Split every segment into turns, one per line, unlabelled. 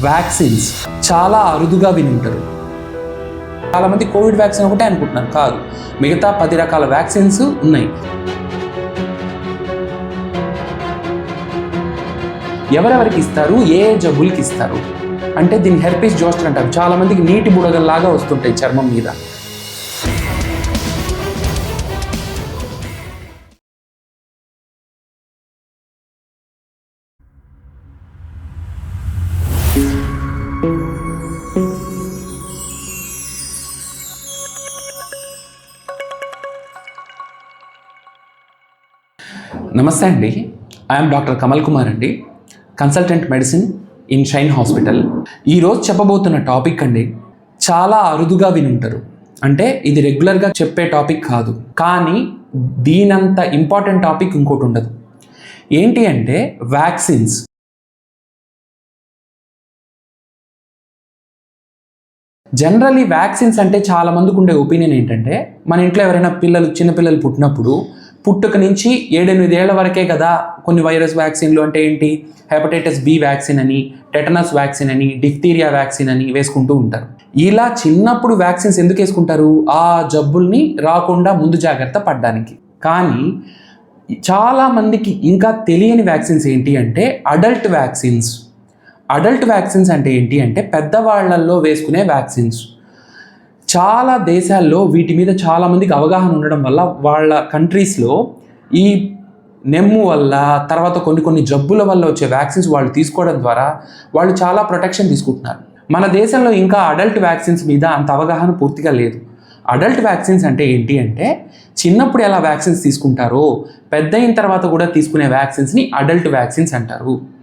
Vaccines చాలా అరుదుగా విని ఉంటారు చాలామంది కోవిడ్ వ్యాక్సిన్ ఒకటే అనుకుంటున్నారు. కాదు మిగతా పది రకాల వ్యాక్సిన్స్ ఉన్నాయి. ఎవరెవరికి ఇస్తారు? ఏ జబ్బులకి ఇస్తారు? అంటే దీన్ని హెర్పిస్ జోస్టర్ అంటారు. చాలామందికి నీటి బుడగల్లాగా వస్తుంటాయి చర్మం మీద. నమస్తే అండి. ఐఎమ్ డాక్టర్ కమల్ కుమార్ అండి. Consultant medicine in Shine hospital ఈరోజు చెప్పబోతున్న టాపిక్ అండి చాలా అరుదుగా వినుంటారు. అంటే ఇది రెగ్యులర్గా చెప్పే టాపిక్ కాదు. కానీ దీనంత ఇంపార్టెంట్ టాపిక్ ఇంకోటి ఉండదు. ఏంటి అంటే వ్యాక్సిన్స్ జనరలీ వ్యాక్సిన్స్ అంటే చాలా మందికి ఉండే ఒపీనియన్ ఏంటంటే మన ఇంట్లో ఎవరైనా పిల్లలు చిన్నపిల్లలు పుట్టినప్పుడు పుట్టుక నుంచి ఏడెనిమిదేళ్ళ వరకే కదా కొన్ని వైరస్ వ్యాక్సిన్లు అంటే ఏంటి? హెపటైటిస్ బి వ్యాక్సిన్ అని టెటనస్ వ్యాక్సిన్ అని డిఫ్తీరియా వ్యాక్సిన్ అని వేసుకుంటూ ఉంటారు. ఇలా చిన్నప్పుడు వ్యాక్సిన్స్ ఎందుకు వేసుకుంటారు? ఆ జబ్బుల్ని రాకుండా ముందు జాగ్రత్త పడడానికి. కానీ చాలామందికి ఇంకా తెలియని వ్యాక్సిన్స్ ఏంటి అంటే అడల్ట్ వ్యాక్సిన్స్ అడల్ట్ వ్యాక్సిన్స్ అంటే ఏంటి అంటే పెద్దవాళ్ళల్లో వేసుకునే వ్యాక్సిన్స్. చాలా దేశాల్లో వీటి మీద చాలామందికి అవగాహన ఉండడం వల్ల వాళ్ళ కంట్రీస్లో ఈ నెమ్ము వల్ల తర్వాత కొన్ని కొన్ని జబ్బుల వల్ల వచ్చే వ్యాక్సిన్స్ వాళ్ళు తీసుకోవడం ద్వారా వాళ్ళు చాలా ప్రొటెక్షన్ తీసుకుంటున్నారు. మన దేశంలో ఇంకా అడల్ట్ వ్యాక్సిన్స్ మీద అంత అవగాహన పూర్తిగా లేదు. అడల్ట్ వ్యాక్సిన్స్ అంటే ఏంటి అంటే చిన్నప్పుడు ఎలా వ్యాక్సిన్స్ తీసుకుంటారో పెద్ద అయిన తర్వాత కూడా తీసుకునే వ్యాక్సిన్స్ని అడల్ట్ వ్యాక్సిన్స్ అంటారు.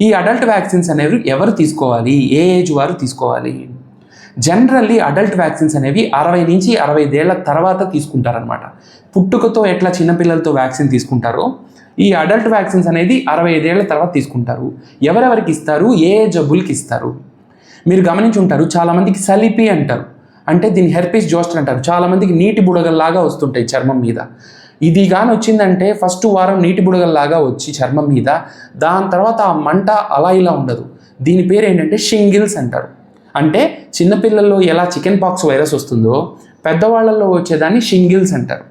ఈ అడల్ట్ వ్యాక్సిన్స్ అనేవి ఎవరు తీసుకోవాలి? ఏ ఏజ్ వారు తీసుకోవాలి? జనరల్లీ అడల్ట్ వ్యాక్సిన్స్ అనేవి అరవై నుంచి అరవై ఐదేళ్ళ తర్వాత తీసుకుంటారనమాట పుట్టుకతో ఎట్లా చిన్నపిల్లలతో వ్యాక్సిన్ తీసుకుంటారో ఈ అడల్ట్ వ్యాక్సిన్స్ అనేది అరవై ఐదేళ్ళ తర్వాత తీసుకుంటారు. ఎవరెవరికి ఇస్తారు? ఏ జబ్బులకి ఇస్తారు? మీరు గమనించి ఉంటారు చాలామందికి సలిపి అంటారు. అంటే దీన్ని హెర్పిస్ జోస్టర్ అంటారు. చాలామందికి నీటి బుడగల్లాగా వస్తుంటాయి చర్మం మీద. ఇది కానీ వచ్చిందంటే ఫస్ట్ వారం నీటి బుడగల్లాగా వచ్చి చర్మం మీద దాని తర్వాత ఆ మంట అలా ఇలా ఉండదు. దీని పేరు ఏంటంటే షింగిల్స్ అంటారు అంటే చిన్నపిల్లల్లో ఎలా చికెన్ పాక్స్ వైరస్ వస్తుందో పెద్దవాళ్ళల్లో వచ్చేదాన్ని షింగిల్స్ అంటారు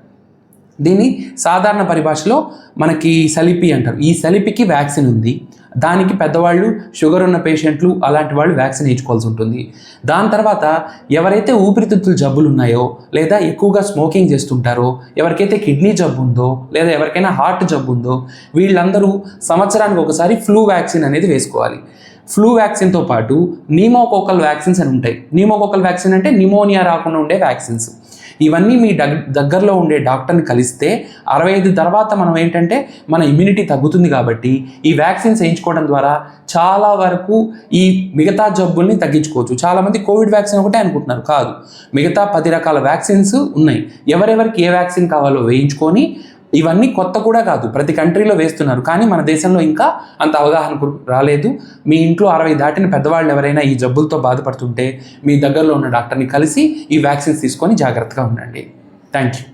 దీన్ని సాధారణ పరిభాషలో మనకి సలిపి అంటారు. ఈ సలిపికి వ్యాక్సిన్ ఉంది. దానికి పెద్దవాళ్ళు షుగర్ ఉన్న పేషెంట్లు అలాంటి వాళ్ళు వ్యాక్సిన్ వేయించుకోవాల్సి ఉంటుంది. దాని తర్వాత ఎవరైతే ఊపిరితిత్తుల జబ్బులు ఉన్నాయో లేదా ఎక్కువగా స్మోకింగ్ చేస్తుంటారో ఎవరికైతే కిడ్నీ జబ్బు ఉందో లేదా ఎవరికైనా హార్ట్ జబ్బు ఉందో వీళ్ళందరూ సంవత్సరానికి ఒకసారి ఫ్లూ వ్యాక్సిన్ అనేది వేసుకోవాలి. ఫ్లూ వ్యాక్సిన్తో పాటు నీమోకోకల్ వ్యాక్సిన్స్ అని ఉంటాయి. నీమోకోకల్ వ్యాక్సిన్ అంటే నిమోనియా రాకుండా ఉండే వ్యాక్సిన్స్. ఇవన్నీ మీ దగ్ దగ్గరలో ఉండే డాక్టర్ని కలిస్తే అరవై ఐదు తర్వాత మనం ఏంటంటే మన ఇమ్యూనిటీ తగ్గుతుంది కాబట్టి ఈ వ్యాక్సిన్స్ వేయించుకోవడం ద్వారా చాలా వరకు ఈ మిగతా జబ్బుల్ని తగ్గించుకోవచ్చు. చాలామంది కోవిడ్ వ్యాక్సిన్ ఒకటే అనుకుంటున్నారు. కాదు. మిగతా పది రకాల వ్యాక్సిన్స్ ఉన్నాయి. ఎవరెవరికి ఏ వ్యాక్సిన్ కావాలో వేయించుకొని ఇవన్నీ కొత్త కూడా కాదు. ప్రతి కంట్రీలో వేస్తున్నారు. కానీ మన దేశంలో ఇంకా అంత అవగాహన రాలేదు. మీ ఇంట్లో అరవై దాటిన పెద్దవాళ్ళు ఎవరైనా ఈ జబ్బులతో బాధపడుతుంటే మీ దగ్గరలో ఉన్న డాక్టర్ని కలిసి ఈ వ్యాక్సిన్స్ తీసుకొని జాగ్రత్తగా ఉండండి. Thank you